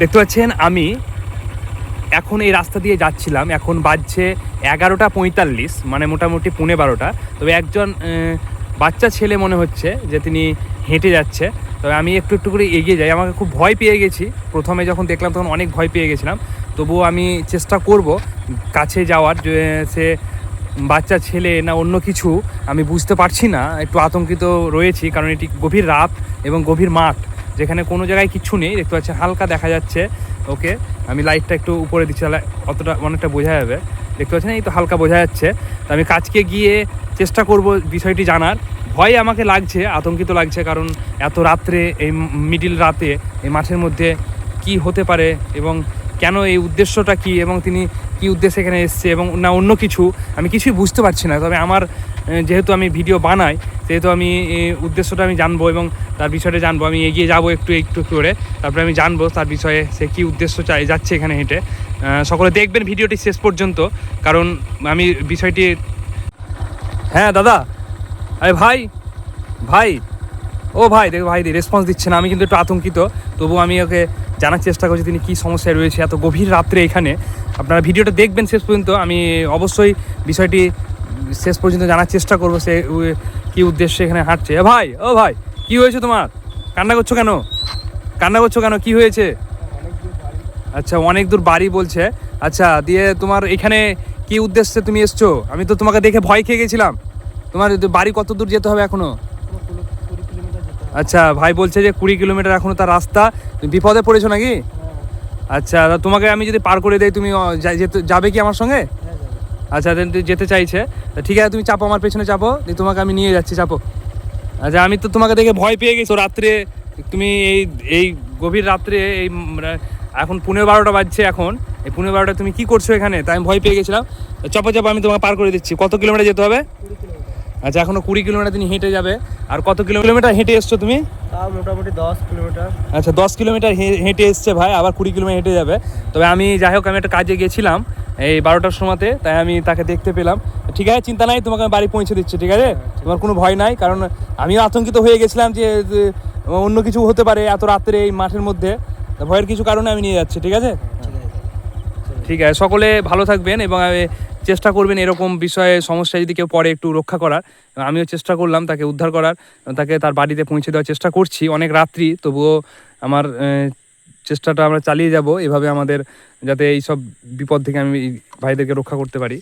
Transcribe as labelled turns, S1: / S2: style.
S1: দেখতে পাচ্ছেন, আমি এখন এই রাস্তা দিয়ে যাচ্ছিলাম, এখন বাজছে এগারোটা পঁয়তাল্লিশ মানে মোটামুটি পুনে বারোটা। তবে একজন বাচ্চা ছেলে মনে হচ্ছে যে তিনি হেঁটে যাচ্ছে। তবে আমি একটু একটু করে এগিয়ে যাই, আমাকে খুব ভয় পেয়ে গেছি। প্রথমে যখন দেখলাম তখন অনেক ভয় পেয়ে গেছিলাম। তবুও আমি চেষ্টা করব কাছে যাওয়ার, যে সে বাচ্চা ছেলে না অন্য কিছু, আমি বুঝতে পারছি না। একটু আতঙ্কিত রয়েছি, কারণ এটি গভীর রাত এবং গভীর মাঠ। যেখানে কোনো জায়গায় কিছু নেই, দেখতে পাচ্ছি হালকা দেখা যাচ্ছে। ওকে, আমি লাইটটা একটু উপরে দিচ্ছি, তাহলে অতটা অনেকটা বোঝা যাবে। দেখতে পাচ্ছেন, এই তো হালকা বোঝা যাচ্ছে। তো আমি কাজকে গিয়ে চেষ্টা করব বিষয়টি জানার। ভয় আমাকে লাগছে, আতঙ্কিত লাগছে, কারণ এত রাত্রে, এই মিডিল রাতে, এই মাঠের মধ্যে কি হতে পারে এবং কেন এই উদ্দেশ্যটা কি এবং তিনি কি উদ্দেশ্যে এখানে এসছে এবং না অন্য কিছু, আমি কিছুই বুঝতে পারছি না। তবে আমার যেহেতু আমি ভিডিও বানাই, সেহেতু আমি উদ্দেশ্যটা আমি জানব এবং তার বিষয়টা জানব। আমি এগিয়ে যাব একটু একটু করে। তারপরে আমি জানব তার বিষয়ে সে কী উদ্দেশ্য চাই যাচ্ছে এখানে হেঁটে। সকলে দেখবেন ভিডিওটি শেষ পর্যন্ত, কারণ আমি বিষয়টি হ্যাঁ দাদা। আরে ভাই ভাই। ও ভাই, দেখো ভাই রেসপন্স দিচ্ছে না। আমি কিন্তু একটু আতঙ্কিত। তবু আমি ওকে জানার চেষ্টা করছি, তিনি কী সমস্যায় রয়েছে, এত গভীর রাত্রে এখানে। আপনারা ভিডিওটা দেখবেন শেষ পর্যন্ত। আমি অবশ্যই বিষয়টি শেষ পর্যন্ত জানার চেষ্টা করব সে কী উদ্দেশ্যে এখানে হাঁটছে। এ ভাই, ও ভাই, কি হয়েছে তোমার? কান্না করছ কেন? কান্না করছ কেন? কি হয়েছে? আচ্ছা অনেক দূর বাড়ি বলছে। আচ্ছা দিয়ে তোমার এখানে কি উদ্দেশ্যে তুমি এসছো? আমি তো তোমাকে দেখে ভয় খেয়ে গেছিলাম। তোমার বাড়ি কত দূর যেতে হবে এখনও? আচ্ছা ভাই বলছে যে কুড়ি কিলোমিটার এখনও তার রাস্তা। তুমি বিপদে পড়েছো নাকি? আচ্ছা তোমাকে আমি যদি পার করে দেই, তুমি যাবে কি আমার সঙ্গে? আচ্ছা then তুই যেতে চাইছে। তা ঠিক আছে তুমি চাপো আমার পেছনে চাপো। দিয়ে তোমাকে আমি নিয়ে যাচ্ছি চাপো। আচ্ছা আমি তো তোমাকে দেখে ভয় পেয়ে গেছো রাত্রে তুমি এই এই গভীর রাত্রে এই এখন পনেরো বারোটা বাজছে এখন। এই পনেরো বারোটা তুমি কি করছ এখানে? তাই আমি ভয় পেয়ে গেছিলাম। চাপো চাপো আমি তোমাকে পার করে দিচ্ছি। কত কিলোমিটার যেতে হবে? আচ্ছা এখনও কুড়ি কিলোমিটার তুমি হেঁটে যাবে। আর কত কিলোমিটার হেঁটে এসছো তুমি?
S2: তাও মোটামুটি দশ কিলোমিটার।
S1: আচ্ছা দশ কিলোমিটার হে- হেঁটে এসছে ভাই আবার কুড়ি কিলোমিটার হেঁটে যাবে। তবে আমি যাই হোক আমি একটা কাজে গেছিলাম। এই বারোটার সময়তে তাই আমি তাকে দেখতে পেলাম। ঠিক আছে চিন্তা নাই তোমাকে আমি বাড়ি পৌঁছে দিচ্ছি ঠিক আছে? তোমার কোনো ভয় নাই কারণ আমিও আতঙ্কিত হয়ে গেছিলাম যে অন্য কিছু হতে পারে এত রাত্রে এই মাঠের মধ্যে। ভয়ের কিছু কারণে আমি নিয়ে যাচ্ছি ঠিক আছে? ঠিক আছে সকলে ভালো থাকবেন এবং চেষ্টা করবেন এরকম বিষয়ে সমস্যা যদি কেউ পড়ে একটু রক্ষা করার। আমিও চেষ্টা করলাম তাকে উদ্ধার করার তাকে তার বাড়িতে পৌঁছে দেওয়ার চেষ্টা করছি। অনেক রাত্রি তবুও আমার চেষ্টাটা আমরা চালিয়ে যাব। এভাবে আমাদের যাতে এই সব বিপদ থেকে আমি ভাইদেরকে রক্ষা করতে পারি।